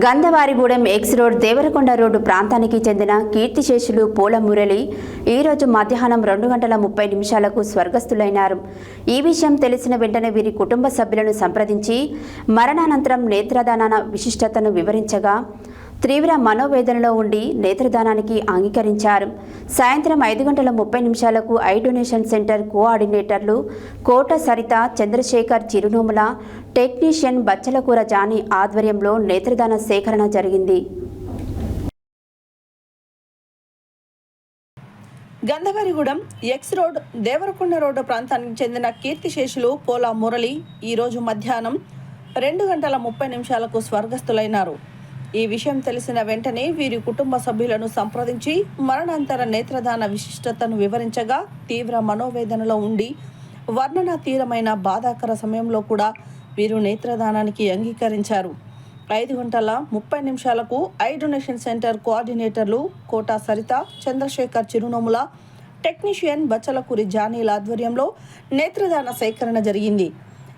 Gandhavarigudem X road Devarakonda road ప్రాంతానికి చెందిన కీర్తిశేషులు పూల మురళి ఈరోజు మధ్యాహ్నం రెండు గంటల ముప్పై నిమిషాలకు స్వర్గస్థులైనారు. ఈ విషయం తెలిసిన వెంటనే వీరి కుటుంబ సభ్యులను సంప్రదించి మరణానంతరం నేత్రదాన విశిష్టతను వివరించగా తీవ్ర మనోవేదనలో ఉండి నేత్రదానానికి అంగీకరించారు. సాయంత్రం ఐదు గంటల ముప్పై నిమిషాలకు ఐ డొనేషన్ సెంటర్ కోఆర్డినేటర్లు కోట సరిత చంద్రశేఖర్ చిరునోముల టెక్నీషియన్ బచ్చలకూర జానీ ఆధ్వర్యంలో నేత్రదాన సేకరణ జరిగింది. Gandhavarigudem X road Devarakonda road ప్రాంతానికి చెందిన కీర్తిశేషులు పోలా మురళి ఈరోజు మధ్యాహ్నం రెండు గంటల ముప్పై నిమిషాలకు స్వర్గస్థులైనారు. ఈ విషయం తెలిసిన వెంటనే వీరి కుటుంబ సభ్యులను సంప్రదించి మరణాంతర నేత్రదాన విశిష్టతను వివరించగా తీవ్ర మనోవేదనలో ఉండి వర్ణనాతీరమైన బాధాకర సమయంలో కూడా వీరు నేత్రదానానికి అంగీకరించారు. ఐదు గంటల ముప్పై నిమిషాలకు ఐ డొనేషన్ సెంటర్ కోఆర్డినేటర్లు కోటా సరిత చంద్రశేఖర్ చిరునోముల టెక్నీషియన్ బచ్చలకూరి జానీల ఆధ్వర్యంలో నేత్రదాన సేకరణ జరిగింది.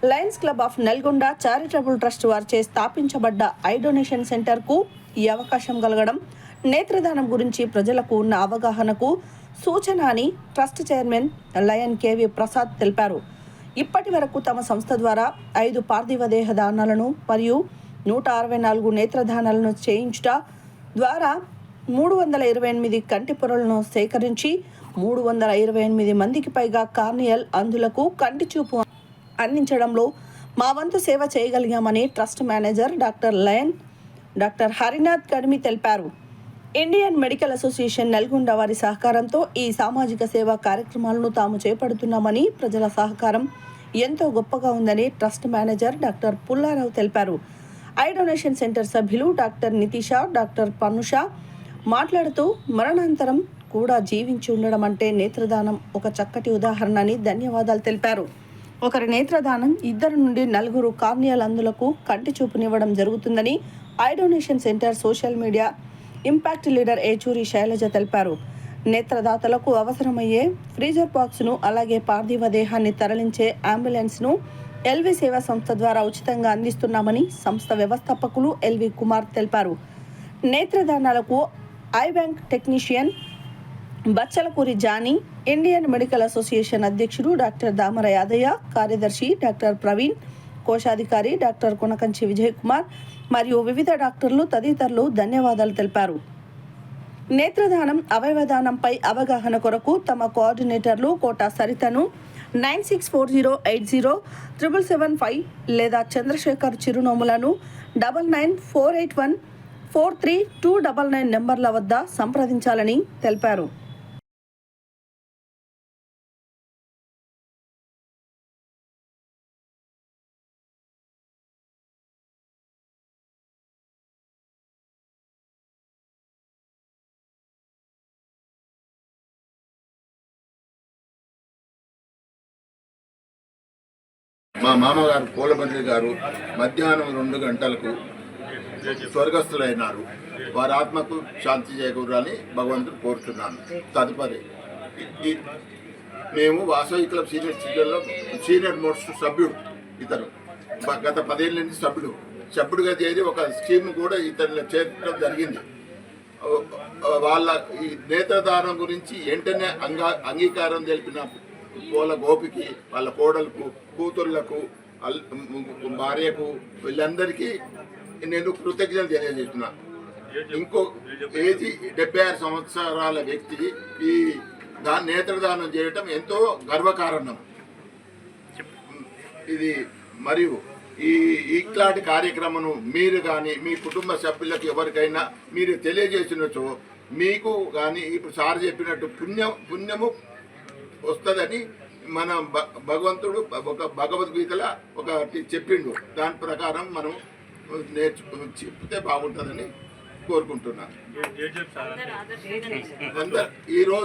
Lions Club of Nalgonda charitable trust వారిచే స్థాపించబడ్డ ఐ డొనేషన్ సెంటర్కు ఈ అవకాశం కలగడం నేత్రదానం గురించి ప్రజలకు ఉన్న అవగాహనకు సూచన అని trust chairman lion K V Prasad తెలిపారు. ఇప్పటి వరకు తమ సంస్థ ద్వారా ఐదు పార్థివ దేహ దానాలను మరియు నూట అరవై నాలుగు నేత్రదానాలను చేయించుట ద్వారా మూడు వందల ఇరవై ఎనిమిది కంటి పొరలను సేకరించి మూడు వందల ఇరవై ఎనిమిది మందికి పైగా కార్నియల్ అందులకు కంటి చూపు అందించడంలో మా వంతు సేవ చేయగలిగామని trust manager doctor lion doctor Harinath Kadimi తెలిపారు. ఇండియన్ మెడికల్ అసోసియేషన్ నల్గొండ వారి సహకారంతో ఈ సామాజిక సేవా కార్యక్రమాలను తాము చేపడుతున్నామని ప్రజల సహకారం ఎంతో గొప్పగా ఉందని ట్రస్ట్ మేనేజర్ డాక్టర్ పుల్లారావు తెలిపారు. ఐ డొనేషన్ సెంటర్ సభ్యులు డాక్టర్ నితీష డాక్టర్ పనుష మాట్లాడుతూ మరణాంతరం కూడా జీవించి ఉండడం అంటే నేత్రదానం ఒక చక్కటి ఉదాహరణ అని ధన్యవాదాలు తెలిపారు. ఒకరి నేత్రదానం ఇద్దరు నుండి నలుగురు కార్నియల్ అందులకు కంటి చూపునివ్వడం జరుగుతుందని eye donation centre social media impact leader Yechuri Shailaja తెలిపారు. నేత్రదాతలకు అవసరమయ్యే ఫ్రీజర్ బాక్స్ను అలాగే పార్థివ దేహాన్ని తరలించే అంబులెన్స్ను ఎల్వి సేవా సంస్థ ద్వారా ఉచితంగా అందిస్తున్నామని సంస్థ వ్యవస్థాపకులు ఎల్వి కుమార్ తెలిపారు. నేత్రదానాలకు eye bank technician Bachalakuri Jani Indian Medical Association అధ్యక్షుడు డాక్టర్ దామర యాదయ్య కార్యదర్శి డాక్టర్ ప్రవీణ్ కోశాధికారి డాక్టర్ కొనకంచి విజయ్ కుమార్ మరియు వివిధ డాక్టర్లు తదితరులు ధన్యవాదాలు తెలిపారు. నేత్రదానం అవయవదానంపై అవగాహన కొరకు తమ కోఆర్డినేటర్లు Kota సరితను nine six four zero eight zero triple seven five లేదా Chandrashekar చిరునోములను double nine four eight one four three two double nine నెంబర్ల వద్ద సంప్రదించాలని తెలిపారు. మా మామగారు పూలమంత్రి గారు మధ్యాహ్నం రెండు గంటలకు స్వర్గస్థులైనారు. వారి ఆత్మకు శాంతి చేకూరాలని భగవంతుడు కోరుతున్నాను. తదుపరి మేము వాసవి క్లబ్ సీనియర్ సిటిజన్లో సీనియర్ మోస్ట్ సభ్యుడు ఇతను. గత పదేళ్ళ నుంచి సభ్యుడు. సభ్యుడిగా చేరి ఒక స్కీమ్ కూడా ఇతను చేర్చడం జరిగింది. వాళ్ళ ఈ నేత్రదానం గురించి వెంటనే అంగా అంగీకారం తెలిపిన పూల గోపికి వాళ్ళ కోడలకు కూతుర్లకు భార్యకు వీళ్ళందరికీ నేను కృతజ్ఞతలు తెలియజేస్తున్నా. ఇంకో ఏజీ డెబ్బై ఆరు సంవత్సరాల వ్యక్తి ఈ దా నేత్రదానం చేయటం ఎంతో గర్వకారణం. ఇది మరియు ఈ ఇట్లాంటి కార్యక్రమం మీరు కానీ మీ కుటుంబ సభ్యులకు ఎవరికైనా మీరు తెలియజేసినచో మీకు కానీ ఇప్పుడు సార్ చెప్పినట్టు పుణ్యం పుణ్యము వస్తుందని మన భ- భగవంతుడు ఒక భగవద్గీతలో ఒక చెప్పిండు. దాని ప్రకారం మనం నేర్చు చెప్తే బాగుంటుందని కోరుకుంటున్నాను. ఈరోజు